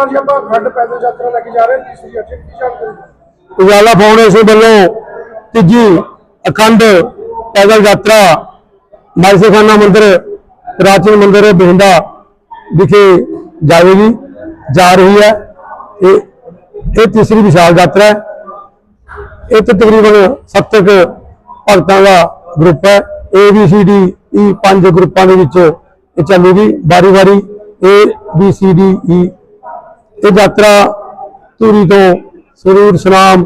ਨਾਲ ਜੀ ਆਪਾਂ ਖੰਡ ਪੈਦਲ ਯਾਤਰਾ ਲੈ ਕੇ ਜਾ ਰਹੇ ਹਾਂ ਤੀਸਰੀ ਅੱਜ ਕੀ ਜਾਣਕਾਰੀ ਦਿਓ? ਉਜਾਲਾ ਫਾਊਂਡੇਸ਼ਨ ਵੱਲੋਂ ਤੀਜੀ ਅਖੰਡ ਪੈਦਲ ਯਾਤਰਾ ਮਾਈਸੇਖਾਨਾ ਮੰਦਿਰ, ਪ੍ਰਾਚੀਨ ਮੰਦਿਰ ਬਹਿੰਦਾ ਵਿਖੇ ਜਾਵੇਗੀ, ਜਾ ਰਹੀ ਹੈ। ਇਹ ਇਹ ਤੀਸਰੀ ਵਿਸ਼ਾਲ ਯਾਤਰਾ ਹੈ। ਇਹ 'ਚ ਤਕਰੀਬਨ 70 ਕੁ ਭਗਤਾਂ ਦਾ ਗਰੁੱਪ ਹੈ। A B C D E ਪੰਜ ਗਰੁੱਪਾਂ ਦੇ ਵਿੱਚ ਇਹ ਚੱਲੂਗੀ। ਵਾਰੀ ਵਾਰੀ A B C D E ਇਹ ਯਾਤਰਾ ਧੂਰੀ ਤੋਂ ਸਰੂਰ ਸਨਾਮ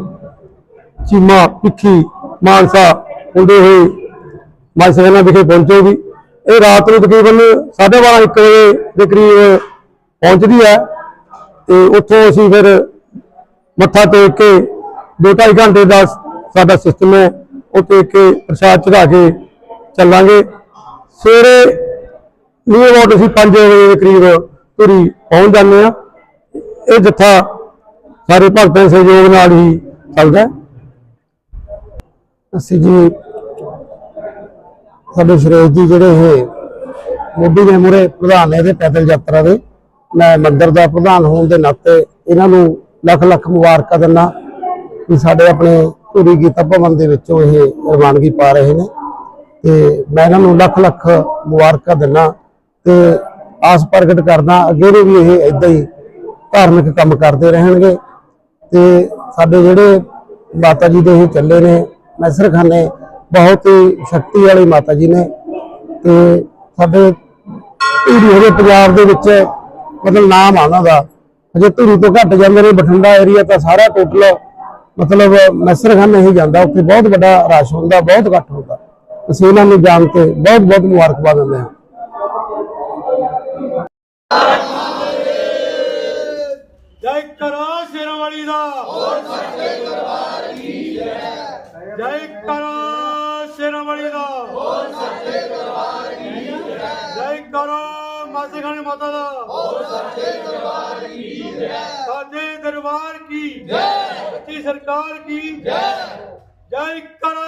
ਚੀਮਾ ਪਿੱਖੀ ਮਾਨਸਾ ਹੁੰਦੇ ਹੋਏ ਮਾਈਸਰਨਾ ਵਿਖੇ ਪਹੁੰਚੇਗੀ ਇਹ ਰਾਤ ਨੂੰ ਤਕਰੀਬਨ 12:30 1 ਵਜੇ ਦੇ ਕਰੀਬ ਪਹੁੰਚਦੀ ਹੈ। ਤੇ ਉੱਥੋਂ ਅਸੀਂ ਫਿਰ ਮੱਥਾ ਟੇਕ ਕੇ ਦੋ ਢਾਈ ਘੰਟੇ ਦਾ ਸਾਡਾ ਸਿਸਟਮ ਹੈ ਉਹ ਟੇਕ ਕੇ ਪ੍ਰਸ਼ਾਦ ਚੜਾ ਕੇ ਚੱਲਾਂਗੇ। ਸਵੇਰੇ ਨਿਊ ਅਬਾਊਟ ਅਸੀਂ 5 ਵਜੇ ਦੇ ਕਰੀਬ ਧੂਰੀ ਪਹੁੰਚ ਜਾਂਦੇ ਆ ਇਹ ਜੱਥਾ ਸਾਰੇ ਭਗਤਾਂ ਦੇ ਸਹਿਯੋਗ ਨਾਲ ਹੀ ਚੱਲਦਾ ਅਸੀਂ ਜੀ ਸਾਡੇ ਸੁਰੇਸ਼ ਜੀ ਜਿਹੜੇ ਇਹ ਮੋਢੀ ਦੇ ਮੂਹਰੇ ਪ੍ਰਧਾਨ ਨੇ ਇਹਦੇ ਪੈਦਲ ਯਾਤਰਾ ਦੇ, ਮੈਂ ਮੰਦਿਰ ਦਾ ਪ੍ਰਧਾਨ ਹੋਣ ਦੇ ਨਾਤੇ ਇਹਨਾਂ ਨੂੰ ਲੱਖ ਲੱਖ ਮੁਬਾਰਕਾਂ ਦਿੰਦਾ ਕਿ ਸਾਡੇ ਆਪਣੇ ਧੂਰੀ ਗੀਤਾ ਭਵਨ ਦੇ ਵਿੱਚੋਂ ਇਹ ਰਵਾਨਗੀ ਪਾ ਰਹੇ ਨੇ। ਤੇ ਮੈਂ ਇਹਨਾਂ ਨੂੰ ਲੱਖ ਲੱਖ ਮੁਬਾਰਕਾਂ ਦਿੰਦਾ ਤੇ ਆਸ ਪ੍ਰਗਟ ਕਰਦਾ, ਅੱਗੇ ਵੀ ਇਹ ਇਦਾਂ ਹੀ ਧਾਰਮਿਕ ਕੰਮ ਕਰਦੇ ਰਹਿਣਗੇ ਤੇ ਸਾਡੇ ਜਿਹੜੇ ਮਾਤਾ ਜੀ ਦੇ ਇਹ ਚੱਲੇ ਨੇ, ਮੈਸਰਖਾਨੇ, ਬਹੁਤ ਹੀ ਸ਼ਕਤੀ ਵਾਲੀ ਮਾਤਾ ਜੀ ਨੇ ਤੇ ਸਾਡੇ ਧੂਰੀ ਹੋਵੇ ਪੰਜਾਬ ਦੇ ਵਿੱਚ ਮਤਲਬ ਨਾਮ ਆ ਉਹਨਾਂ ਦਾ। ਅਜੇ ਧੂਰੀ ਤੋਂ ਘੱਟ ਜਾਂਦੇ ਨੇ, ਬਠਿੰਡਾ ਏਰੀਆ ਤਾਂ ਸਾਰਾ ਟੋਟਲ ਮਤਲਬ ਮੈਸਰਖਾਨੇ ਹੀ ਜਾਂਦਾ। ਉੱਥੇ ਬਹੁਤ ਵੱਡਾ ਰਸ਼ ਹੁੰਦਾ, ਬਹੁਤ ਘੱਟ ਹੁੰਦਾ। ਅਸੀਂ ਇਹਨਾਂ ਨੂੰ ਜਾਣ ਕੇ ਬਹੁਤ ਬਹੁਤ ਮੁਬਾਰਕਬਾਦ ਦਿੰਦੇ ਹਾਂ। ਜੈ ਕਰੋ ਸ਼ੇਰਵਾਲੀ ਦਾ। ਹੋਰ ਸਾਡੇ ਦਰਬਾਰ ਕੀ ਜੈ? ਜੈ ਕਰੋ ਸ਼ੇਰਵਾਲੀ ਦਾ। ਹੋਰ ਸਾਡੇ ਦਰਬਾਰ ਕੀ ਜੈ? ਜੈ ਕਰੋ ਮਾਸੇ ਖਾਣੀ ਮਾਤਾ ਦਾ। ਹੋਰ ਸਾਡੇ ਦਰਬਾਰ ਕੀ ਜੈ? ਸਾਡੇ ਦਰਬਾਰ ਕੀ? ਜੈ। ਸੱਚੀ ਸਰਕਾਰ ਕੀ? ਜੈ। ਜੈ ਕਰੋ